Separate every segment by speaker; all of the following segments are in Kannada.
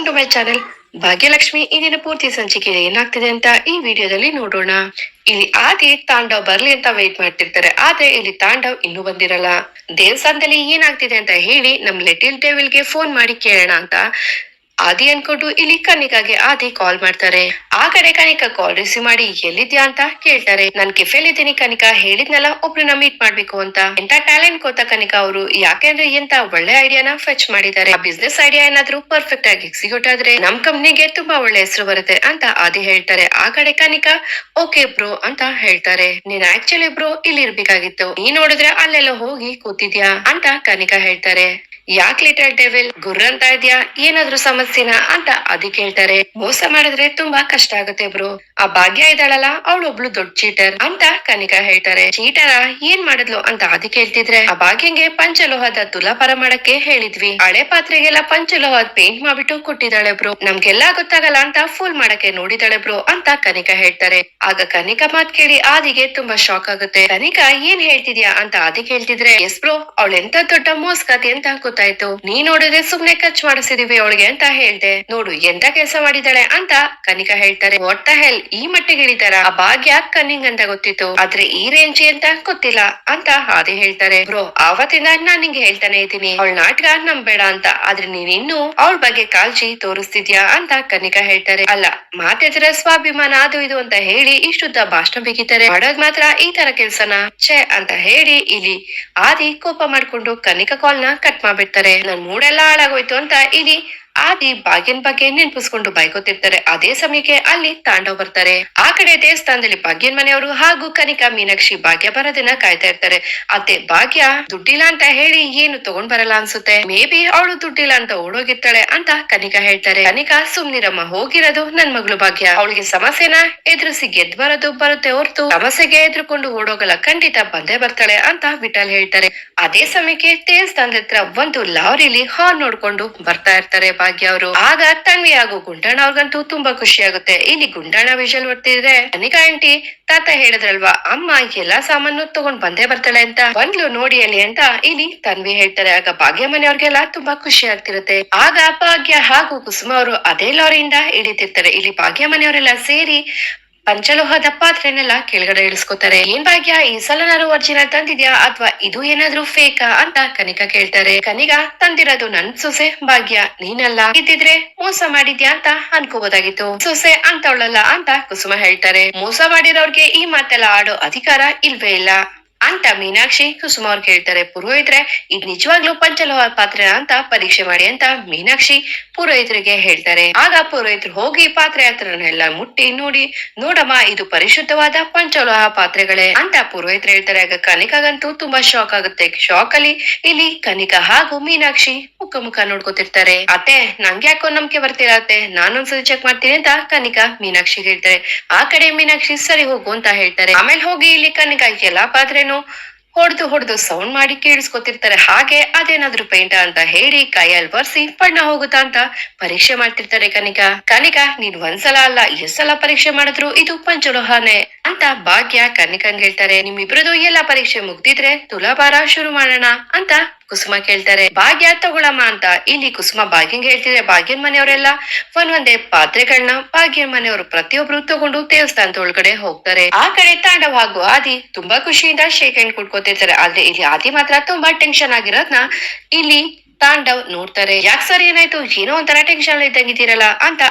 Speaker 1: Welcome to my channel Bhagyalakshmi ಇಂದಿನ ಪೂರ್ತಿ ಸಂಚಿಕೆಯಲ್ಲಿ ಏನಾಗ್ತಿದೆ ಅಂತ ಈ ವಿಡಿಯೋದಲ್ಲಿ ನೋಡೋಣ. ಇಲ್ಲಿ ಆದಿ ತಾಂಡವ್ ಬರ್ಲಿ ಅಂತ ವೆಯ್ಟ್ ಮಾಡ್ತಿರ್ತಾರೆ. ಆದ್ರೆ ಇಲ್ಲಿ ತಾಂಡವ್ ಇನ್ನೂ ಬಂದಿರಲ್ಲ. ದೇವಸ್ಥಾನದಲ್ಲಿ ಏನಾಗ್ತಿದೆ ಅಂತ ಹೇಳಿ ನಮ್ ಲಿಟಿಲ್ ಡೆವಿಲ್ಗೆ ಫೋನ್ ಮಾಡಿ ಕೇಳೋಣ ಅಂತ. ಆದಿ ಅನ್ಕೊಂಡು ಇಲ್ಲಿ ಕನಿಕಾಗೆ ಆದಿ ಕಾಲ್ ಮಾಡ್ತಾರೆ. ಆ ಕಡೆ ಕನಿಕಾ ಕಾಲ್ ರಿಸೀವ್ ಮಾಡಿ ಎಲ್ಲಿದ್ಯಾ ಅಂತ ಕೇಳ್ತಾರೆ. ನಾನ್ ಕೆಫೆಲ್ ಇದ್ದೀನಿ ಕನಿಕಾ ಹೇಳಿದ್ನಲ್ಲ ಒಬ್ರನ್ನ ಮೀಟ್ ಮಾಡ್ಬೇಕು ಅಂತ. ಎಂತ ಟ್ಯಾಲೆಂಟ್ ಗೊತ್ತಾ ಕನಿಕಾ ಅವರು? ಯಾಕೆಂದ್ರೆ ಎಂತ ಒಳ್ಳೆ ಐಡಿಯಾನ ಫೆಚ್ ಮಾಡಿದ್ದಾರೆ. ಬಿಸ್ನೆಸ್ ಐಡಿಯಾ ಏನಾದ್ರೂ ಪರ್ಫೆಕ್ಟ್ ಆಗಿ ಎಕ್ಸಿಕ್ಯೂಟ್ ಆದ್ರೆ ನಮ್ ಕಂಪ್ನಿಗೆ ತುಂಬಾ ಒಳ್ಳೆ ಹೆಸರು ಬರುತ್ತೆ ಅಂತ ಆದಿ ಹೇಳ್ತಾರೆ. ಆ ಕಡೆ ಕನಿಕಾ ಓಕೆ ಬ್ರೋ ಅಂತ ಹೇಳ್ತಾರೆ. ನೀನ್ ಆಕ್ಚುಲಿ ಬ್ರೋ ಇಲ್ಲಿ ಇರ್ಬೇಕಾಗಿತ್ತು ನೀ ನೋಡಿದ್ರೆ ಅಲ್ಲೆಲ್ಲ ಹೋಗಿ ಕೂತಿದ್ಯಾ? ಅಂತ ಕನಿಕಾ ಹೇಳ್ತಾರೆ. ಯಾಕ್ ಲಿಟಲ್ ಡೆವಿಲ್ ಗುರ್ರ ಅಂತ ಇದ್ಯಾ? ಏನಾದ್ರೂ ಸಮಸ್ಯೆನಾ ಅಂತ ಅದಕ್ಕೆ ಹೇಳ್ತಾರೆ ಮೋಸ ಮಾಡಿದ್ರೆ ತುಂಬಾ ಕಷ್ಟ ಆಗುತ್ತೆ ಬ್ರೋ. ಆ ಭಾಗ್ಯ ಇದ್ದಾಳಲ್ಲ ಒಬ್ಳು ದೊಡ್ಡ ಚೀಟರ್ ಅಂತ ಕನಿಕಾ ಹೇಳ್ತಾರೆ. ಚೀಟರ ಏನ್ ಮಾಡಿದ್ಲು? ಅಂತ ಅದಕ್ಕೆ ಹೇಳ್ತಿದ್ರೆ ಆ ಭಾಗ್ಯಂಗೆ ಪಂಚಲೋಹದ ತುಲಾಪರ ಮಾಡಕ್ಕೆ ಹೇಳಿದ್ವಿ. ಹಳೆ ಪಾತ್ರೆಗೆಲ್ಲ ಪಂಚಲೋಹದ ಪೇಂಟ್ ಮಾಡ್ಬಿಟ್ಟು ಕೊಟ್ಟಿದ್ದಾಳೆ ಬ್ರೋ. ನಮ್ಗೆಲ್ಲಾ ಗೊತ್ತಾಗಲ್ಲ ಅಂತ ಫೂಲ್ ಮಾಡಕ್ಕೆ ನೋಡಿದಾಳೆ ಬ್ರೋ ಅಂತ ಕನಿಕಾ ಹೇಳ್ತಾರೆ. ಆಗ ಕನಿಕಾ ಮಾತ್ ಕೇಳಿ ಆದಿಗೆ ತುಂಬಾ ಶಾಕ್ ಆಗುತ್ತೆ. ಕನಿಕಾ, ಏನ್ ಹೇಳ್ತಿದ್ಯಾ? ಅಂತ ಅದಕ್ಕೆ ಹೇಳ್ತಿದ್ರೆ ಎಸ್ ಬ್ರೋ, ಅವಳೆಂತ ದೊಡ್ಡ ಮೋಸ್ಕಾತಿ ಅಂತ ಗೊತ್ತಾಯ್ತು. ನೀ ನೋಡಿದ್ರೆ ಸುಮ್ನೆ ಖರ್ಚು ಮಾಡಿಸಿದೀವಿ ಅವಳಿಗೆ ಅಂತ ಹೇಳ್ದೆ. ನೋಡು, ಎಂತ ಕೆಲಸ ಮಾಡಿದಾಳೆ ಅಂತ ಕನಿಕಾ ಹೇಳ್ತಾರೆ. ಒಟ್ಟ ಹೆಲ್ ಈ ಮಟ್ಟಿಗೆ ಇಳಿತಾರ ಆ ಭಾಗ್ಯ ಕನ್ನಿಂಗ್ ಅಂತ ಗೊತ್ತಿತ್ತು. ಆದ್ರೆ ಈ ರೇಂಜ್ ಅಂತ ಗೊತ್ತಿಲ್ಲ ಅಂತ ಹಾದಿ ಹೇಳ್ತಾರೆ. ಬ್ರೋ, ಆವತ್ತಿಂದ ನಾನ್ ನಿಂಗೆ ಹೇಳ್ತಾನೆ ಇದ್ದೀನಿ. ಅವಳ ನಾಟಕ ನಂಬೇಡ ಅಂತ. ಆದ್ರೆ ನೀನ್ ಇನ್ನು ಅವಳ ಬಗ್ಗೆ ಕಾಳಜಿ ತೋರಿಸ್ತಿದ್ಯಾ ಅಂತ ಕನಿಕಾ ಹೇಳ್ತಾರೆ. ಅಲ್ಲ ಮಾತಿದ್ರೆ ಸ್ವಾಭಿಮಾನ ಅದು ಇದು ಅಂತ ಹೇಳಿ ಇಷ್ಟುದ್ದ ಭಾಷಣ ಬಿಗಿತಾರೆ ಮಾಡೋದ್ ಮಾತ್ರ ಈ ತರ ಕೆಲ್ಸನ. ಛೆ ಅಂತ ಹೇಳಿ ಇಲ್ಲಿ ಆದಿ ಕೋಪ ಮಾಡ್ಕೊಂಡು ಕನಿಕಾ ಕಾಲ್ನ ಕಟ್ ಮಾಡ್ಬಿಡ್ತಾರೆ ನನ್ ಮೂಡೆಲ್ಲ ಹಾಳಾಗೋಯ್ತು ಅಂತ ಇಲ್ಲಿ ಆದಿ ಭಾಗ್ಯನ್ ಬಗ್ಗೆ ನೆನ್ಪಿಸ್ಕೊಂಡು ಬೈಕೋತಿರ್ತಾರೆ ಅದೇ ಸಮಯಕ್ಕೆ ಅಲ್ಲಿ ತಾಂಡವ್ ಬರ್ತಾರೆ. ಆ ಕಡೆ ದೇವಸ್ಥಾನದಲ್ಲಿ ಭಾಗ್ಯನ್ ಮನೆಯವರು ಹಾಗೂ ಕನಿಕಾ ಮೀನಾಕ್ಷಿ ಭಾಗ್ಯ ಬರೋದನ್ನ ಕಾಯ್ತಾ ಇರ್ತಾರೆ. ಅತ್ತೆ ಭಾಗ್ಯ, ದುಡ್ಡಿಲ್ಲ ಅಂತ ಹೇಳಿ ಏನು ತಗೊಂಡ್ ಬರಲ್ಲ ಅನ್ಸುತ್ತೆ? ಮೇ ಬಿ ಅವಳು ದುಡ್ಡಿಲ್ಲ ಅಂತ ಓಡೋಗಿರ್ತಾಳೆ ಅಂತ ಕನಿಕಾ ಹೇಳ್ತಾರೆ. ಕನಿಕಾ, ಸುಮ್ನಿರಮ್ಮ, ಹೋಗಿರೋದು ನನ್ ಮಗಳು ಭಾಗ್ಯ. ಅವಳಿಗೆ ಸಮಸ್ಯೆನ ಎದುರಿಸಿ ಗೆದ್ ಬರೋದು ಬರುತ್ತೆ ಹೊರತು ಸಮಸ್ಯೆಗೆ ಎದುರುಕೊಂಡು ಓಡೋಗಲ್ಲ, ಖಂಡಿತ ಬಂದೇ ಬರ್ತಾಳೆ ಅಂತ ವಿಠಲ್ ಹೇಳ್ತಾರೆ. ಅದೇ ಸಮಯಕ್ಕೆ ದೇವಸ್ಥಾನದ ಹತ್ರ ಒಂದು ಲಾರಿಲಿ ಹಾರ್ನ್ ನೋಡ್ಕೊಂಡು ಬರ್ತಾ ಇರ್ತಾರೆ ಭಾಗ್ಯ. ಅವರು. ಆಗ ತನ್ವಿ ಹಾಗೂ ಗುಂಡಣ್ಣ ಅವ್ರಿಗಂತೂ ತುಂಬಾ ಖುಷಿ ಆಗುತ್ತೆ ಇಲ್ಲಿ ಗುಂಡಣ್ಣ ವಿಷಲ್ ಬರ್ತಿದ್ರೆ ಅನಿಕಾ ಆಂಟಿ, ತಾತ ಹೇಳಿದ್ರಲ್ವಾ, ಅಮ್ಮ ಎಲ್ಲಾ ಸಾಮಾನು ತಗೊಂಡ್ ಬಂದೇ ಬರ್ತಾಳೆ ಅಂತ. ಬಂದ್ಲು ನೋಡಿ ಅಲ್ಲಿ ಅಂತ ಇಲ್ಲಿ ತನ್ವಿ ಹೇಳ್ತಾರೆ. ಆಗ ಭಾಗ್ಯ ಮನೆಯವ್ರಿಗೆಲ್ಲ ತುಂಬಾ ಖುಷಿ ಆಗ್ತಿರುತ್ತೆ. ಆಗ ಭಾಗ್ಯ ಹಾಗೂ ಕುಸುಮ ಅವರು ಅದೇ ಲಾರಿಯಿಂದ ಇಳಿತಿರ್ತಾರೆ ಇಲ್ಲಿ ಭಾಗ್ಯ ಮನೆಯವರೆಲ್ಲ ಸೇರಿ ಪಂಚಲೋಹದ ಪಾತ್ರೆನೆಲ್ಲ ಕೆಳಗಡೆ ಇಳಿಸ್ಕೊತಾರೆ. ಏನ್ ಭಾಗ್ಯ? ಈ ಸಲನಾರು ಒರಿಜಿನಲ್ ತಂದಿದ್ಯಾ? ಅಥವಾ ಇದು ಏನಾದ್ರೂ ಫೇಕಾ ಅಂತ ಕನಿಕಾ ಕೇಳ್ತಾರೆ. ಕನಿಗ ತಂದಿರೋದು ನನ್ ಸೊಸೆ ಭಾಗ್ಯ. ನೀನಲ್ಲ ಇದ್ದಿದ್ರೆ ಮೋಸ ಮಾಡಿದ್ಯಾ ಅಂತ ಅನ್ಕೋಬೋದಾಗಿತ್ತು. ಸೊಸೆ ಅಂತವಳಲ್ಲ ಅಂತ ಕುಸುಮ ಹೇಳ್ತಾರೆ. ಮೋಸ ಮಾಡಿರೋರ್ಗೆ ಈ ಮಾತೆಲ್ಲ ಆಡೋ ಅಧಿಕಾರ ಇಲ್ವೇ ಇಲ್ಲ. ಅಂತ ಮೀನಾಕ್ಷಿ ಕುಸುಮ ಅವ್ರು ಕೇಳ್ತಾರೆ. ಪುರೋಹಿತ್ರೆ, ಇದ್ ನಿಜವಾಗ್ಲೂ ಪಂಚಲೋಹ ಪಾತ್ರೆ ಅಂತ ಪರೀಕ್ಷೆ ಮಾಡಿ ಅಂತ ಮೀನಾಕ್ಷಿ ಪುರೋಹಿತರಿಗೆ ಹೇಳ್ತಾರೆ. ಆಗ ಪುರೋಹಿತರು ಹೋಗಿ ಪಾತ್ರೆ ಹತ್ರನೆಲ್ಲ ಮುಟ್ಟಿ ನೋಡಿ, ನೋಡಮ್ಮ, ಇದು ಪರಿಶುದ್ಧವಾದ ಪಂಚಲೋಹ ಪಾತ್ರೆಗಳೇ ಅಂತ ಪುರೋಹಿತರು ಹೇಳ್ತಾರೆ. ಆಗ ಕನಿಕಾಗಂತೂ ತುಂಬಾ ಶಾಕ್ ಆಗುತ್ತೆ. ಶಾಕ್ ಅಲ್ಲಿ ಇಲ್ಲಿ ಕನಿಕ ಹಾಗೂ ಮೀನಾಕ್ಷಿ ಮುಖ ಮುಖ ನೋಡ್ಕೊತಿರ್ತಾರೆ. ಅತ್ತೆ ನಂಗೆ ಯಾಕೋ ನಂಬಿಕೆ ಬರ್ತಿಲ್ಲ ಅತ್ತೆ? ನಾನೊಂದ್ಸತಿ ಚೆಕ್ ಮಾಡ್ತೀನಿ ಅಂತ ಕನಿಕಾ ಮೀನಾಕ್ಷಿ ಹೇಳ್ತಾರೆ. ಆ ಕಡೆ ಮೀನಾಕ್ಷಿ ಸರಿ ಹೋಗು ಅಂತ ಹೇಳ್ತಾರೆ. ಆಮೇಲೆ ಹೋಗಿ ಇಲ್ಲಿ ಕನಿಕಾ ಎಲ್ಲಾ ಪಾತ್ರೆನು ಹೊಡೆದು ಹೊಡೆದು ಸೌಂಡ್ ಮಾಡಿ ಕೇಳಿಸ್ಕೊತಿರ್ತಾರೆ. ಹಾಗೆ ಅದೇನಾದ್ರು ಪೇಂಟ ಅಂತ ಹೇಳಿ ಕೈಯಲ್ಲಿ ಬರ್ಸಿ ಬಣ್ಣ ಹೋಗುತ್ತಾ ಅಂತ ಪರೀಕ್ಷೆ ಮಾಡ್ತಿರ್ತಾರೆ ಕನಿಕಾ. ಕನಿಕಾ, ನೀನ್ ಒಂದ್ಸಲ ಅಲ್ಲ ಎಷ್ಟ್ ಸಲ ಪರೀಕ್ಷೆ ಮಾಡಿದ್ರು ಇದು ಪಂಚಲೋಹನೆ ಅಂತ ಭಾಗ್ಯ ಕನಿಕನ್ ಹೇಳ್ತಾರೆ. ನಿಮ್ಮಿಬ್ರದು ಎಲ್ಲಾ ಪರೀಕ್ಷೆ ಮುಗ್ದಿದ್ರೆ ತುಲಾಭಾರ ಶುರು ಮಾಡೋಣ ಅಂತ ಕುಸುಮ ಕೇಳ್ತಾರೆ, ಭಾಗ್ಯ ತಗೊಳಮ್ಮ ಅಂತ. ಇಲ್ಲಿ ಕುಸುಮ ಭಾಗ್ಯಂಗ್ ಹೇಳ್ತಿದ್ರೆ ಭಾಗ್ಯನ್ ಮನೆಯವರೆಲ್ಲ ಒಂದ್ ಒಂದೇ ಪಾತ್ರೆಗಳನ್ನ ಭಾಗ್ಯನ್ ಮನೆಯವರು ಪ್ರತಿಯೊಬ್ರು ತಗೊಂಡು ದೇವಸ್ಥಾನದ ಒಳಗಡೆ ಹೋಗ್ತಾರೆ. ಆ ಕಡೆ ತಾಂಡವ್ ಹಾಗೂ ಆದಿ ತುಂಬಾ ಖುಷಿಯಿಂದ ಶೇಕ್ ಹ್ಯಾಂಡ್ ಕುಟ್ಕೋತಿರ್ತಾರೆ ಆದ್ರೆ ಇಲ್ಲಿ ಆದಿ ಮಾತ್ರ ತುಂಬಾ ಟೆನ್ಷನ್ ಆಗಿರೋದ್ನ ಇಲ್ಲಿ ತಾಂಡವ್ ನೋಡ್ತಾರೆ. ಯಾಕ್ ಸರ್ ಏನಾಯ್ತು? ಏನೋ ಒಂಥರ ಟೆನ್ಷನ್ ಇದ್ದಂಗಿದ್ದೀರಲ್ಲ ಅಂತ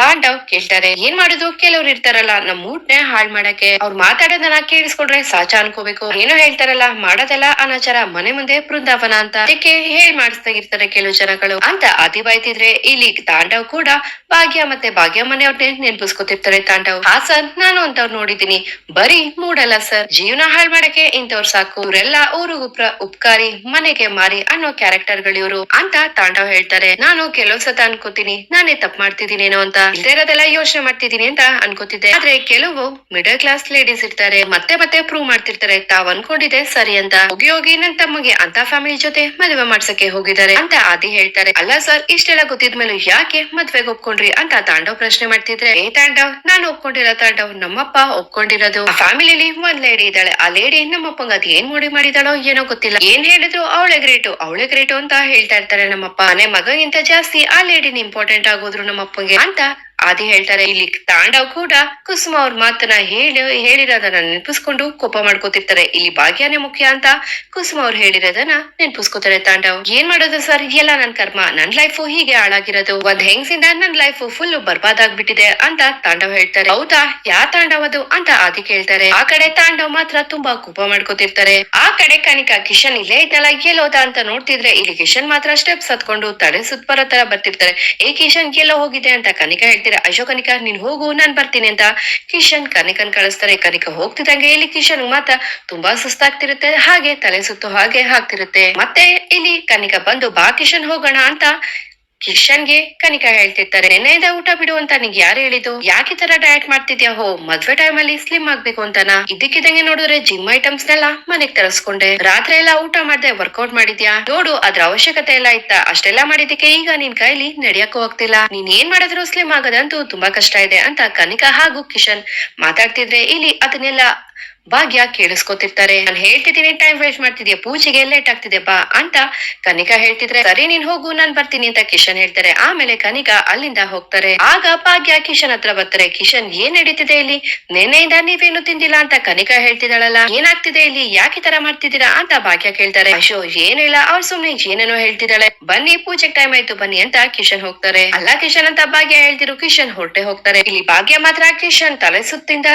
Speaker 1: ತಾಂಡವ್ ಕೇಳ್ತಾರೆ, ಏನ್ ಮಾಡುದು? ಕೆಲವ್ರು ಇರ್ತಾರಲ್ಲ, ನಮ್ ಮೂಡ್ನೆ ಹಾಳ್ ಮಾಡಕ್ಕೆ. ಅವ್ರು ಮಾತಾಡೋದನ್ನ ಕೇಳಿಸ್ಕೊಂಡ್ರೆ ಸಾಚ ಅನ್ಕೋಬೇಕು. ಏನೋ ಹೇಳ್ತಾರಲ್ಲ, ಮಾಡೋದೆಲ್ಲ ಅನಾಚಾರ, ಮನೆ ಮುಂದೆ ಬೃಂದಾವನ ಅಂತ. ಅದಕ್ಕೆ ಹೇಳ್ ಮಾಡಿಸ್ದಾಗಿರ್ತಾರೆ ಕೆಲವು ಜನಗಳು. ಅಂತ ಅತಿ ಬಾಯ್ತಿದ್ರೆ ಇಲ್ಲಿ ತಾಂಡವ್ ಕೂಡ ಭಾಗ್ಯ ಮತ್ತೆ ಭಾಗ್ಯ ಮನೆಯವ್ರನ್ನೇ ನೆನ್ಪಿಸ್ಕೊತಿರ್ತಾರೆ ತಾಂಡವ್. ಹಾ ಸರ್, ನಾನು ಅಂತವ್ರು ನೋಡಿದೀನಿ ಬರೀ ಮೂಡಲ್ಲ ಸರ್. ಜೀವನ ಹಾಳ್ ಮಾಡಕ್ಕೆ ಇಂಥವ್ರು ಸಾಕು. ಇವರೆಲ್ಲ ಊರು ಉಪ್ರ ಉಪಕಾರಿ, ಮನೆಗೆ ಮಾರಿ ಅನ್ನೋ ಕ್ಯಾರೆಕ್ಟರ್ಗಳು ಇವ್ರು ಅಂತ ತಾಂಡವ್ ಹೇಳ್ತಾರೆ. ನಾನು ಕೆಲವ್ ಸತ ಅನ್ಕೋತೀನಿ. ನಾನೇ ತಪ್ಪು ಮಾಡ್ತಿದ್ದೀನೇನೋ ಅಂತ. ಇಲ್ದೇ ಯೋಚನೆ ಮಾಡ್ತಿದೀನಿ ಅಂತ ಅನ್ಕೋತಿದ್ದೆ. ಆದ್ರೆ ಕೆಲವು ಮಿಡಲ್ ಕ್ಲಾಸ್ ಲೇಡೀಸ್ ಇರ್ತಾರೆ, ಮತ್ತೆ ಮತ್ತೆ ಪ್ರೂವ್ ಮಾಡ್ತಿರ್ತಾರೆ. ತಾವ್ ಅನ್ಕೊಂಡಿದೆ ಸರಿ ಅಂತ. ಹೋಗಿ ಹೋಗಿ ನನ್ ತಮ್ಮಗೆ ಅಂತ ಫ್ಯಾಮಿಲಿ ಜೊತೆ ಮದುವೆ ಮಾಡ್ಸಕ್ಕೆ ಹೋಗಿದ್ದಾರೆ ಅಂತ ಆದಿ ಹೇಳ್ತಾರೆ. ಅಲ್ಲ ಸರ್ ಇಷ್ಟೆಲ್ಲ ಗೊತ್ತಿದ್ಮೇಲೆ ಯಾಕೆ ಮದ್ವೆಗೆ ಒಪ್ಕೊಂಡ್ರಿ ಅಂತ ತಾಂಡವ್ ಪ್ರಶ್ನೆ ಮಾಡ್ತಿದ್ರೆ, ಏ ತಾಂಡವ್, ನಾನು ಒಪ್ಕೊಂಡಿರೋ ತಾಂಡವ್. ನಮ್ಮಪ್ಪ ಒಪ್ಕೊಂಡಿರೋದು. ಫ್ಯಾಮಿಲಿಲಿ ಒಂದ್ ಲೇಡಿ ಇದ್ದಾಳೆ. ಆ ಲೇಡಿ ನಮ್ಮಪ್ಪಂಗ ಅದ್ ಏನ್ ಮೋಡಿ ಮಾಡಿದಾಳೋ ಏನೋ ಗೊತ್ತಿಲ್ಲ. ಏನ್ ಹೇಳಿದ್ರು ಅವಳೆ ಗ್ರೇಟು ಅವಳೆ ಗ್ರೇಟು ಅಂತ ಹೇಳ್ತಾ ಇರ್ತಾರೆ ನಮ್ಮಪ್ಪ. ಮನೆ ಮಗಗಿಂತ ಜಾಸ್ತಿ ಆ ಲೇಡಿನ ಇಂಪಾರ್ಟೆಂಟ್ ಆಗೋದ್ರು ನಮ್ಮಪ್ಪಂಗೆ ಅಂತ ಆದಿ ಹೇಳ್ತಾರೆ, ಇಲ್ಲಿ ತಾಂಡವ್ ಕೂಡ ಕುಸುಮ ಅವ್ರ ಮಾತನ್ನ ಹೇಳಿ, ಹೇಳಿರೋದನ್ನ ನೆನಪಿಸ್ಕೊಂಡು ಕೋಪ ಮಾಡ್ಕೋತಿರ್ತಾರೆ. ಇಲ್ಲಿ ಭಾಗ್ಯನೇ ಮುಖ್ಯ ಅಂತ ಕುಸುಮ ಅವ್ರು ಹೇಳಿರೋದನ್ನ ನೆನಪಿಸ್ಕೋತಾರೆ ತಾಂಡವ್. ಏನ್ ಮಾಡೋದು ಸರ್? ಎಲ್ಲ ನನ್ ಕರ್ಮ. ನನ್ ಲೈಫ್ ಹೀಗೆ ಹಾಳಾಗಿರೋದು. ಒಂದ್ ಹೆಂಗ್ಸಿಂದ ನನ್ ಲೈಫ್ ಫುಲ್ ಬರ್ಬಾದ್ ಆಗ್ಬಿಟ್ಟಿದೆ ಅಂತ ತಾಂಡವ್ ಹೇಳ್ತಾರೆ. ಹೌದಾ? ಯಾ ತಾಂಡವ್ ಅದು ಅಂತ ಆದಿ ಕೇಳ್ತಾರೆ. ಆ ಕಡೆ ತಾಂಡವ್ ಮಾತ್ರ ತುಂಬಾ ಕೋಪ ಮಾಡ್ಕೋತಿರ್ತಾರೆ. ಆ ಕಡೆ ಕನಿಕಾ, ಕಿಶನ್ ಇಲ್ಲೇ ಇದ್ದಲ್ಲ ಎಲ್ಲೋದ ಅಂತ ನೋಡ್ತಿದ್ರೆ ಇಲ್ಲಿ ಕಿಶನ್ ಮಾತ್ರ ಸ್ಟೆಪ್ಸ್ ಹತ್ಕೊಂಡು ತಡೆ ಸುತ್ತ ಬರೋ ತರ ಬರ್ತಿರ್ತಾರೆ. ಏ ಕಿಶನ್ ಗೆಲ್ಲೋ ಹೋಗಿದೆ ಅಂತ ಕನಿಕಾ ಹೇಳ್ತಾರೆ ಅಶೋ ಕನಿಕಾ, ನೀನ್ ಹೋಗು, ನಾನ್ ಬರ್ತೀನಿ ಅಂತ ಕಿಶನ್ ಕನಿಕನ್ ಕಳಿಸ್ತಾರೆ. ಕನಿಕ ಹೋಗ್ತಿದ್ದಂಗೆ ಇಲ್ಲಿ ಕಿಶನ್ ಮಾತ್ರ ತುಂಬಾ ಸುಸ್ತಾಗ್ತಿರುತ್ತೆ. ಹಾಗೆ ತಲೆ ಸುತ್ತು ಹಾಗೆ ಹಾಕ್ತಿರುತ್ತೆ ಮತ್ತೆ ಇಲ್ಲಿ ಕನಿಕ ಬಂದು, ಬಾ ಕಿಶನ್, ಹೋಗೋಣ ಅಂತ ಕಿಶನ್ಗೆ ಕನಿಕಾ ಹೇಳ್ತಿರ್ತಾರೆ. ನೆನ್ನೆಯಿಂದ ಊಟ ಬಿಡು ಅಂತ ನಿಂಗೆ ಯಾರು ಹೇಳಿದ್ದು? ಯಾಕೆ ತರ ಡಯಟ್ ಮಾಡ್ತಿದ್ಯಾ? ಹೋ, ಮದ್ವೆ ಟೈಮ್ ಅಲ್ಲಿ ಸ್ಲಿಮ್ ಆಗ್ಬೇಕು ಅಂತನಾ? ಇದಕ್ಕಿದಂಗೆ ನೋಡಿದ್ರೆ ಜಿಮ್ ಐಟಮ್ಸ್ ನೆಲ್ಲ ಮನೆಗ್ ತರಿಸ್ಕೊಂಡೆ. ರಾತ್ರಿ ಎಲ್ಲ ಊಟ ಮಾಡ್ದೆ ವರ್ಕೌಟ್ ಮಾಡಿದ್ಯಾ? ನೋಡು, ಅದ್ರ ಅವಶ್ಯಕತೆ ಎಲ್ಲ ಇತ್ತ? ಅಷ್ಟೆಲ್ಲ ಮಾಡಿದಕ್ಕೆ ಈಗ ನಿನ್ ಕೈಲಿ ನಡಿಯಕ್ಕೂ ಆಗ್ತಿಲ್ಲ. ನೀನ್ ಏನ್ ಮಾಡಿದ್ರು ಸ್ಲಿಮ್ ಆಗದಂತೂ ತುಂಬಾ ಕಷ್ಟ ಇದೆ ಅಂತ ಕನಿಕಾ ಹಾಗೂ ಕಿಶನ್ ಮಾತಾಡ್ತಿದ್ರೆ ಇಲ್ಲಿ ಅದನ್ನೆಲ್ಲ ಭಾಗ್ಯ ಕೇಳಿಸ್ಕೊತಿರ್ತಾರೆ. ನಾನು ಹೇಳ್ತಿದ್ದೀನಿ ಟೈಮ್ ವೇಸ್ಟ್ ಮಾಡ್ತಿದ್ಯಾ? ಪೂಜೆಗೆ ಲೇಟ್ ಆಗ್ತಿದೆ ಬಾ ಅಂತ ಕನಿಕಾ ಹೇಳ್ತಿದ್ರೆ, ಸರಿ ನೀನ್ ಹೋಗು, ನಾನ್ ಬರ್ತೀನಿ ಅಂತ ಕಿಶನ್ ಹೇಳ್ತಾರೆ. ಆಮೇಲೆ ಕನಿಕಾ ಅಲ್ಲಿಂದ ಹೋಗ್ತಾರೆ. ಆಗ ಭಾಗ್ಯ ಕಿಶನ್ ಹತ್ರ ಬರ್ತಾರೆ. ಕಿಶನ್, ಏನ್ ನಡೀತಿದೆ ಇಲ್ಲಿ? ನಿನ್ನೆಯಿಂದ ನೀವೇನು ತಿಂದಿಲ್ಲ ಅಂತ ಕನಿಕಾ ಹೇಳ್ತಿದ್ದಾಳಲ್ಲ. ಏನಾಗ್ತಿದೆ ಇಲ್ಲಿ? ಯಾಕೆ ತರ ಮಾಡ್ತಿದ್ದೀರಾ? ಅಂತ ಭಾಗ್ಯ ಕೇಳ್ತಾರೆ. ಅಶೋ ಏನಿಲ್ಲ ಅವ್ರು ಸುಮ್ನೆ ಏನೇನೋ ಹೇಳ್ತಿದ್ದಾಳೆ. ಬನ್ನಿ ಪೂಜೆ ಟೈಮ್ ಆಯ್ತು, ಬನ್ನಿ ಅಂತ ಕಿಶನ್ ಹೋಗ್ತಾರೆ. ಅಲ್ಲ ಕಿಶನ್ ಅಂತ ಭಾಗ್ಯ ಹೇಳ್ತಿರು, ಕಿಶನ್ ಹೊರಟೆ ಹೋಗ್ತಾರೆ. ಇಲ್ಲಿ ಭಾಗ್ಯ ಮಾತ್ರ ಕಿಶನ್ ತಲೆ ಸುತ್ತಿಂದ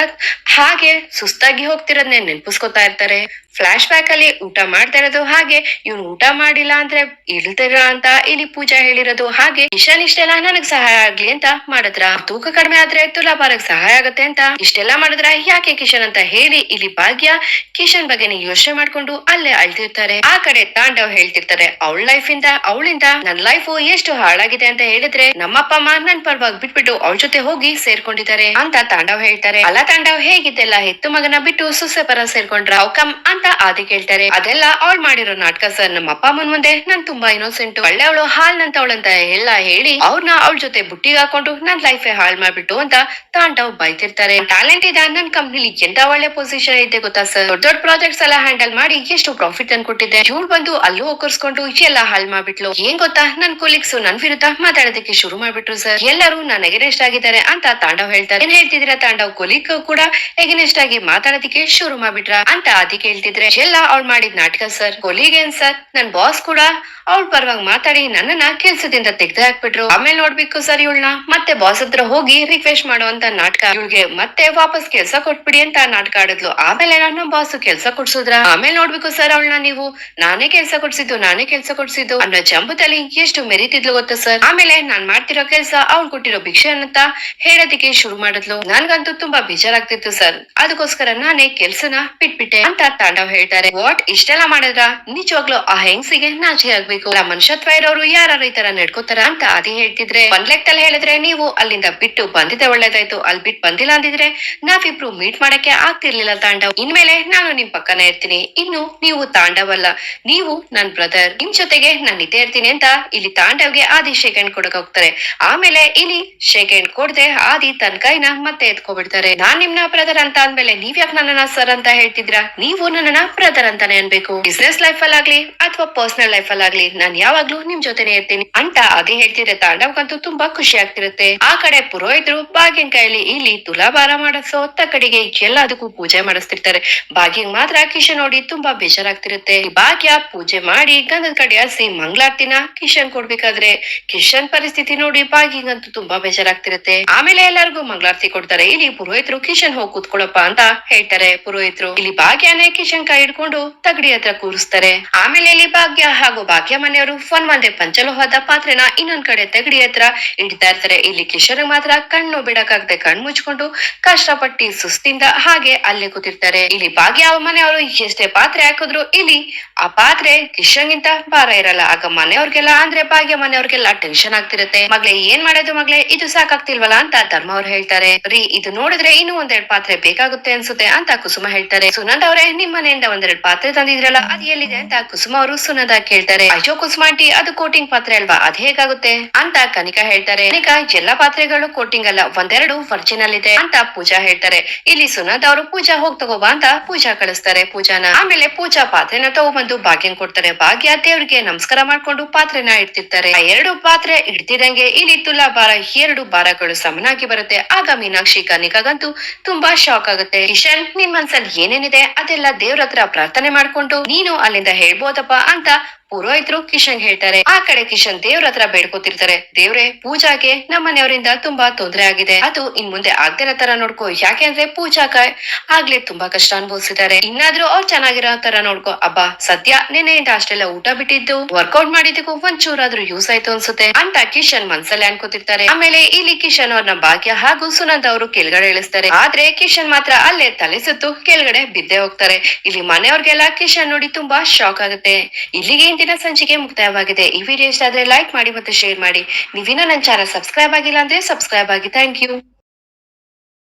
Speaker 1: ಹಾಗೆ ಸುಸ್ತಾಗಿ ಹೋಗ್ತಿರೋದ್ನೆ ನೆನ್ಪಿಸ್ಕೊತಾ ಇರ್ತಾರೆ. ಫ್ಲಾಶ್ ಬ್ಯಾಕ್ ಅಲ್ಲಿ ಊಟ ಮಾಡ್ತಾ ಇರೋದು ಹಾಗೆ, ಇವ್ನು ಊಟ ಮಾಡಿಲ್ಲ ಅಂದ್ರೆ ಇಳ್ತಿರ ಅಂತ ಇಲ್ಲಿ ಪೂಜಾ ಹೇಳಿರೋದು ಹಾಗೆ. ಕಿಶನ್ ಇಷ್ಟೆಲ್ಲ ನನಗ್ ಸಹಾಯ ಆಗ್ಲಿ ಅಂತ ಮಾಡಿದ್ರ. ತೂಕ ಕಡಿಮೆ ಆದ್ರೆ ತುಲಾಭಾರಕ್ ಸಹಾಯ ಆಗತ್ತೆ ಅಂತ. ಇಷ್ಟೆಲ್ಲ ಮಾಡಿದ್ರ ಯಾಕೆ ಕಿಶನ್ ಅಂತ ಹೇಳಿ ಇಲ್ಲಿ ಭಾಗ್ಯ ಕಿಶನ್ ಬಗ್ಗೆನೇ ಯೋಚನೆ ಮಾಡ್ಕೊಂಡು ಅಲ್ಲೇ ಅಳ್ತಿರ್ತಾರೆ. ಆ ಕಡೆ ತಾಂಡವ್ ಹೇಳ್ತಿರ್ತಾರೆ, ಅವಳ ಲೈಫ್ ಇಂದ, ಅವಳಿಂದ ನನ್ ಲೈಫ್ ಎಷ್ಟು ಹಾಳಾಗಿದೆ ಅಂತ ಹೇಳಿದ್ರೆ ನಮ್ಮಪ್ಪ ಅಮ್ಮ ನನ್ ಪರವಾಗಿ ಬಿಟ್ಬಿಟ್ಟು ಅವಳ ಜೊತೆ ಹೋಗಿ ಸೇರ್ಕೊಂಡಿದ್ದಾರೆ ಅಂತ ತಾಂಡವ್ ಹೇಳ್ತಾರೆ. ಅಲ್ಲ ತಾಂಡವ್, ಹೇಗಿದ್ದೆಲ್ಲ ಹೆತ್ತು ಮಗನ ಬಿಟ್ಟು ಸುಸೆ ಪರ ಸೇರ್ಕೊಂಡ್ರ? ಅವಕಮ್ ಆದಿ ಕೇಳ್ತಾರೆ. ಅದೆಲ್ಲ ಅವಳ್ ಮಾಡಿರೋ ನಾಟಕ ಸರ್ ನಮ್ಮ ಅಪ್ಪ ಅಮ್ಮನ್ ಮುಂದೆ. ನಾನ್ ತುಂಬಾ ಇನ್ನೋಸೆಂಟ್ ಒಳ್ಳೆ ಅವಳು ಹಾಲ್ನಂತವಳಂತ ಎಲ್ಲ ಹೇಳಿ ಅವ್ರನ್ನ ಅವಳ ಜೊತೆ ಬುಟ್ಟಿಗೆ ಹಾಕೊಂಡು ನನ್ ಲೈಫ್ ಹಾಳ್ ಮಾಡ್ಬಿಟ್ಟು ಅಂತ ತಾಂಡವ್ ಬೈತಿರ್ತಾರೆ. ಟ್ಯಾಲೆಂಟ್ ಇದೆ ನನ್ ಕಂಪ್ನಿಲಿ ಎಂತ ಒಳ್ಳೆ ಪೊಸಿಷನ್ ಐತೆ ಗೊತ್ತಾ ಸರ್? ದೊಡ್ಡ ದೊಡ್ಡ ಪ್ರಾಜೆಕ್ಟ್ಸ್ ಎಲ್ಲ ಹ್ಯಾಂಡಲ್ ಮಾಡಿ ಎಷ್ಟು ಪ್ರಾಫಿಟ್ ಅನ್ಕೊಟ್ಟಿದ್ದೆ ಇವಳು ಬಂದು ಅಲ್ಲೂ ಒಕ್ಕರ್ಸ್ಕೊಂಡು ಎಲ್ಲ ಹಾಳ್ ಮಾಡ್ಬಿಟ್ಲು. ಏನ್ ಗೊತ್ತಾ? ನನ್ ಕೊಲೀಗ್ಸ್ ನನ್ ವಿರುದ್ಧ ಮಾತಾಡೋದಕ್ಕೆ ಶುರು ಮಾಡ್ಬಿಟ್ರು ಸರ್. ಎಲ್ಲರೂ ನನ್ ಎಗನೆಸ್ಟ್ ಆಗಿದ್ದಾರೆ ಅಂತ ತಾಂಡವ್ ಹೇಳ್ತಾರೆ. ಏನ್ ಹೇಳ್ತಿದೀರಾ ತಾಂಡವ್? ಕೊಲೀಗ್ ಕೂಡ ಎಗನೆಸ್ಟ್ ಆಗಿ ಮಾತಾಡೋದಕ್ಕೆ ಶುರು ಮಾಡ್ಬಿಟ್ರ ಅಂತ ಆದಿ ಕೇಳ್ತಿದ್ರೆ ಎಲ್ಲ ಅವ್ಳು ಮಾಡಿದ್ ನಾಟಕ ಸರ್. ಕೊಲಿಗೇನ್ ಸರ್? ನನ್ ಬಾಸ್ ಕೂಡ. ಅವ್ಳ ಪರವಾಗಿ ಮಾತಾಡಿ ನನ್ನನ್ನ ಕೆಲ್ಸದಿಂದ ತೆಗ್ದು ಹಾಕ್ಬಿಟ್ರು. ಆಮೇಲೆ ನೋಡ್ಬೇಕು ಸರ್ ಇವಳನ್ನ ಮತ್ತೆ ಬಾಸ್ ಹತ್ರ ಹೋಗಿ ರಿಕ್ವೆಸ್ಟ್ ಮಾಡುವಂತ ನಾಟಕ ಇವಳಿಗೆ ಮತ್ತೆ ವಾಪಸ್ ಕೆಲ್ಸ ಕೊಟ್ಬಿಡಿ ಅಂತ ನಾಟಕ ಆಡಿದ್ಲು. ಆಮೇಲೆ ನನ್ನ ಬಾಸ್ ಕೆಲ್ಸ ಕೊಡ್ಸುದ್ರ? ಆಮೇಲೆ ನೋಡ್ಬೇಕು ಸರ್ ಅವಳನ್ನ ನೀವು. ನಾನೇ ಕೆಲ್ಸ ಕೊಡ್ಸಿದ್ದು, ನಾನೇ ಕೆಲ್ಸ ಕೊಡ್ಸಿದ್ದು ಅನ್ನೋ ಜಂಬದಲ್ಲಿ ಎಷ್ಟು ಮೆರಿತಿದ್ಲು ಗೊತ್ತಾ ಸರ್? ಆಮೇಲೆ ನಾನ್ ಮಾಡ್ತಿರೋ ಕೆಲ್ಸ ಅವ್ಳು ಕೊಟ್ಟಿರೋ ಭಿಕ್ಷೆ ಅಂತ ಹೇಳೋದಿಕ್ಕೆ ಶುರು ಮಾಡಿದ್ಲು. ನನ್ಗಂತೂ ತುಂಬಾ ಬೇಜಾರಾಗ್ತಿತ್ತು ಸರ್. ಅದಕ್ಕೋಸ್ಕರ ನಾನೇ ಕೆಲ್ಸನ ಬಿಟ್ಬಿಟ್ಟೆ ಅಂತ ತಾಂಡವ್ ಹೇಳ್ತಾರೆ, ವಾಟ್? ಇಷ್ಟೆಲ್ಲ ಮಾಡಿದ್ರ? ನಿಜವಾಗ್ಲೂ ಆ ಹೆಂಗ್ಸಿಗೆ ನಾಚೆ ಆಗ್ಬೇಕು? ಮನುಷ್ಯತ್ವ ಇರೋರು ಯಾರು ಈ ತರ ನಡ್ಕೋತಾರ ಅಂತ ಅದೇ ಹೇಳ್ತಿದ್ರೆ, ಒಂದ್ ಲೆಕ್ಕದಲ್ಲಿ ಹೇಳಿದ್ರೆ ನೀವು ಅಲ್ಲಿಂದ ಬಿಟ್ಟು ಬಂದಿದ್ದೆ ಒಳ್ಳೇದಾಯ್ತು. ಅಲ್ಲಿ ಬಿಟ್ಟು ಬಂದಿಲ್ಲ ಅಂದಿದ್ರೆ ನಾವಿಬ್ರು ಮೀಟ್ ಮಾಡಕ್ಕೆ ಆಗ್ತಿರ್ಲಿಲ್ಲ ತಾಂಡವ್. ಇನ್ಮೇಲೆ ನಾನು ನಿಮ್ ಪಕ್ಕನೇ ಇರ್ತೀನಿ. ಇನ್ನು ನೀವು ತಾಂಡವಲ್ಲ. ನೀವು ನನ್ ಬ್ರದರ್. ನಿಮ್ ಜೊತೆಗೆ ನಾನು ಇದ್ದೇ ಇರ್ತೀನಿ ಅಂತ ಇಲ್ಲಿ ತಾಂಡವ್ಗೆ ಆದಿ ಶೇಕ್ ಹ್ಯಾಂಡ್ ಕೊಡಕ್ ಹೋಗ್ತಾರೆ. ಆಮೇಲೆ ಇಲ್ಲಿ ಶೇಕ್ ಕೊಡದೆ ಆದಿ ತನ್ ಕೈನ ಮತ್ತೆ ಎತ್ಕೊಬಿಡ್ತಾರೆ. ನಾನ್ ನಿಮ್ನ ಬ್ರದರ್ ಅಂತ ಅಂದ್ಮೇಲೆ ನೀವ್ ಯಾಕೆ ನನ್ನನ್ನ ಸರ್ ಅಂತ ಹೇಳ್ತಿದ್ರ? ನೀವು ನನ್ನನ್ನ ಬ್ರದರ್ ಅಂತಾನೆ ಅನ್ಬೇಕು. ಬಿಸ್ನೆಸ್ ಲೈಫ್ ಅಲ್ಲಾಗ್ಲಿ ಅಥವಾ ಪರ್ಸನಲ್ ಲೈಫ್ ಅಲ್ಲಾಗ್ಲಿ ನಾನ್ ಯಾವಾಗ್ಲೂ ನಿಮ್ ಜೊತೆನೆ ಇರ್ತೀನಿ ಅಂತ ಅದೇ ಹೇಳ್ತಿದ್ರೆ ತಾಂಡವ್ಗಂತೂ ತುಂಬಾ ಖುಷಿ ಆಗ್ತಿರುತ್ತೆ. ಆ ಕಡೆ ಪುರೋಹಿತರು ಬಾಗಿನ ಕೈಯಲ್ಲಿ ಇಲ್ಲಿ ತುಲಾಭಾರ ಮಾಡಿಸೋ ಕಡೆಗೆ ಎಲ್ಲದಕ್ಕೂ ಪೂಜೆ ಮಾಡಿಸ್ತಿರ್ತಾರೆ. ಬಾಗಿಗ್ ಮಾತ್ರ ಕಿಶನ್ ನೋಡಿ ತುಂಬಾ ಬೇಜಾರಾಗ್ತಿರುತ್ತೆ. ಭಾಗ್ಯ ಪೂಜೆ ಮಾಡಿ ಗಂಧದ ಕಡೆ ಹಸಿ ಮಂಗ್ಲಾರ್ತಿನ ಕಿಶನ್ ಕೊಡ್ಬೇಕಾದ್ರೆ ಕಿಶನ್ ಪರಿಸ್ಥಿತಿ ನೋಡಿ ಬಾಗಿಗಂತೂ ತುಂಬಾ ಬೇಜಾರಾಗ್ತಿರುತ್ತೆ. ಆಮೇಲೆ ಎಲ್ಲರಿಗೂ ಮಂಗ್ಲಾರ್ತಿ ಕೊಡ್ತಾರೆ. ಇಲ್ಲಿ ಪುರೋಹಿತರು ಕಿಶನ್ ಹೋಗಿ ಕೂತ್ಕೊಳ್ಳಪ್ಪ ಅಂತ ಹೇಳ್ತಾರೆ ಪುರೋಹಿತರು. ಇಲ್ಲಿ ಭಾಗ್ಯನೇ ಕಿಶನ್ ಕೈ ಹಿಡ್ಕೊಂಡು ತಗಡಿ ಹತ್ರ ಕೂರಿಸ್ತಾರೆ. ಆಮೇಲೆ ಇಲ್ಲಿ ಭಾಗ್ಯ ಹಾಗೂ ಭಾಗ್ಯ ಮನೆಯವರು ಫೋನ್ ಒಂದೇ ಪಂಚಲೋಹದ ಪಾತ್ರೆನ ಇನ್ನೊಂದ್ ಕಡೆ ತಗಡಿ ಹತ್ರ ಇಡ್ತಾ ಇರ್ತಾರೆ. ಇಲ್ಲಿ ಕಿಶೋರ್ ಮಾತ್ರ ಕಣ್ಣು ಬಿಡಕಾಗದೆ ಕಣ್ಣು ಮುಚ್ಕೊಂಡು ಕಷ್ಟಪಟ್ಟಿ ಸುಸ್ತಿಂದ ಹಾಗೆ ಅಲ್ಲೇ ಕೂತಿರ್ತಾರೆ. ಇಲ್ಲಿ ಭಾಗ್ಯ ಮನೆಯವರು ಎಷ್ಟೇ ಪಾತ್ರೆ ಹಾಕಿದ್ರು ಇಲ್ಲಿ ಆ ಪಾತ್ರೆ ಕಿಶನ್ಗಿಂತ ಭಾರ ಇರಲ್ಲ. ಆಗ ಮನೆಯವ್ರಿಗೆಲ್ಲ ಅಂದ್ರೆ ಭಾಗ್ಯ ಮನೆಯವ್ರಿಗೆಲ್ಲ ಟೆನ್ಷನ್ ಆಗ್ತಿರುತ್ತೆ. ಮಗ್ಳೆ, ಏನ್ ಮಾಡೋದು ಮಗ್ಳೆ? ಇದು ಸಾಕಾಗ್ತಿಲ್ವಲ್ಲ? ಅಂತ ಧರ್ಮ ಅವ್ರು ಹೇಳ್ತಾರೆ. ರೀ, ಇದು ನೋಡಿದ್ರೆ ಇನ್ನೂ ಒಂದೆರಡು ಪಾತ್ರೆ ಬೇಕಾಗುತ್ತೆ ಅನ್ಸುತ್ತೆ ಅಂತ ಕುಸುಮ ಹೇಳ್ತಾರೆ. ಸುನಂದ ಅವರೇ ನಿಮ್ ಮನೆಯಿಂದ ಒಂದೆರಡು ಪಾತ್ರೆ ತಂದಿದ್ರಲ್ಲ, ಅದ್ ಎಲ್ಲಿದೆ ಅಂತ ಕುಸುಮ ಅವರು ಸುನದ ಕೇಳ್ತಾರೆ. ಅಯ್ಯೋ ಕುಸುಮ ಅದು ಕೋಟಿಂಗ್ ಪಾತ್ರೆ ಅಲ್ವಾ? ಅದ್ ಹೇಗಾಗುತ್ತೆ? ಅಂತ ಕನಿಕಾ ಹೇಳ್ತಾರೆ. ಕನಿಕಾ, ಎಲ್ಲಾ ಪಾತ್ರೆಗಳು ಕೋಟಿಂಗ್ ಅಲ್ಲ, ಒಂದೆರಡು ಒರಿಜಿನಲ್ ಇದೆ ಅಂತ ಪೂಜಾ ಹೇಳ್ತಾರೆ. ಇಲ್ಲಿ ಸುನದ ಅವರು, ಪೂಜಾ ಹೋಗ್ ತಗೋಬಾ ಅಂತ ಪೂಜಾ ಕಳಿಸ್ತಾರೆ ಪೂಜಾನ. ಆಮೇಲೆ ಪೂಜಾ ಪಾತ್ರೆನ ತಗೊಬಂದು ಭಾಗ್ಯನ್ ಕೊಡ್ತಾರೆ. ಭಾಗ್ಯ ದೇವ್ರಿಗೆ ನಮಸ್ಕಾರ ಮಾಡ್ಕೊಂಡು ಪಾತ್ರೆನ ಇಡ್ತಿರ್ತಾರೆ. ಆ ಎರಡು ಪಾತ್ರೆ ಇಡ್ತಿದಂಗೆ ಇಲ್ಲಿ ತುಲಾ ಬಾರ ಎರಡು ಬಾರಗಳು ಸಮನಾಗಿ ಬರುತ್ತೆ. ಆಗ ಮೀನಾಕ್ಷಿ ಕನಿಕಾಗಂತೂ ತುಂಬಾ ಶಾಕ್ ಆಗುತ್ತೆ. ಕಿಶನ್, ನಿನ್ ಮನ್ಸಲ್ಲಿ ಏನೇನಿದೆ ಅದೆಲ್ಲ ದೇವ್ರ ಹತ್ರ ಪ್ರಾರ್ಥನೆ ಮಾಡ್ಕೊಂಡು ನೀನು ಅಲ್ಲಿಂದ ಹೇಳ್ಬೋದಪ್ಪ ಅಂತ ಪುರೋಹಿತರು ಕಿಶನ್ ಹೇಳ್ತಾರೆ, ಆ ಕಡೆ ಕಿಶನ್ ದೇವ್ರ ಹತ್ರ ಬೇಡ್ಕೋತಿರ್ತಾರೆ. ದೇವ್ರೆ, ಪೂಜಾಗೆ ನಮ್ಮ ಮನೆಯವರಿಂದ ತುಂಬಾ ತೊಂದರೆ ಆಗಿದೆ. ಅದು ಇನ್ ಮುಂದೆ ಆಗ್ದಿರೋ ತರ ನೋಡ್ಕೋ. ಯಾಕೆ ಅಂದ್ರೆ ಪೂಜಾಕ ಆಗ್ಲೇ ತುಂಬಾ ಕಷ್ಟ ಅನುಭವಿಸಿದ್ದಾರೆ. ಇನ್ನಾದ್ರೂ ಅವ್ರು ಚೆನ್ನಾಗಿರೋ ತರ ನೋಡ್ಕೋ. ಅಬ್ಬಾ, ಸದ್ಯ ನಿನ್ನೆಯಿಂದ ಅಷ್ಟೆಲ್ಲ ಊಟ ಬಿಟ್ಟಿದ್ದು ವರ್ಕೌಟ್ ಮಾಡಿದ್ದಕ್ಕೂ ಒಂಚೂರಾದ್ರೂ ಯೂಸ್ ಆಯ್ತು ಅನ್ಸುತ್ತೆ ಅಂತ ಕಿಶನ್ ಮನ್ಸಲ್ಲಿ ಅನ್ಕೋತಿರ್ತಾರೆ. ಆಮೇಲೆ ಇಲ್ಲಿ ಕಿಶನ್ ಅವ್ರನ್ನ ಭಾಗ್ಯ ಹಾಗೂ ಸುನಂದ್ ಅವರು ಕೆಳಗಡೆ ಇಳಿಸ್ತಾರೆ. ಆದ್ರೆ ಕಿಶನ್ ಮಾತ್ರ ಅಲ್ಲೇ ತಲೆ ಸುತ್ತು ಕೆಳಗಡೆ ಬಿದ್ದೆ ಹೋಗ್ತಾರೆ. ಇಲ್ಲಿ ಮನೆಯವ್ರಿಗೆಲ್ಲ ಕಿಶನ್ ನೋಡಿ ತುಂಬಾ ಶಾಕ್ ಆಗುತ್ತೆ. ಇಲ್ಲಿಗೆ ಇಂದಿನ ಸಂಚಿಕೆ ಮುಕ್ತಾಯವಾಗಿದೆ. ಈ ವಿಡಿಯೋ ಇಷ್ಟ ಆದ್ರೆ ಲೈಕ್ ಮಾಡಿ ಮತ್ತು ಶೇರ್ ಮಾಡಿ. ನೀವಿನ ನನ್ನ ಚಾನಲ್ ಸಬ್ಸ್ಕ್ರೈಬ್ ಆಗಿಲ್ಲ ಅಂದ್ರೆ ಸಬ್ಸ್ಕ್ರೈಬ್ ಆಗಿ. Thank you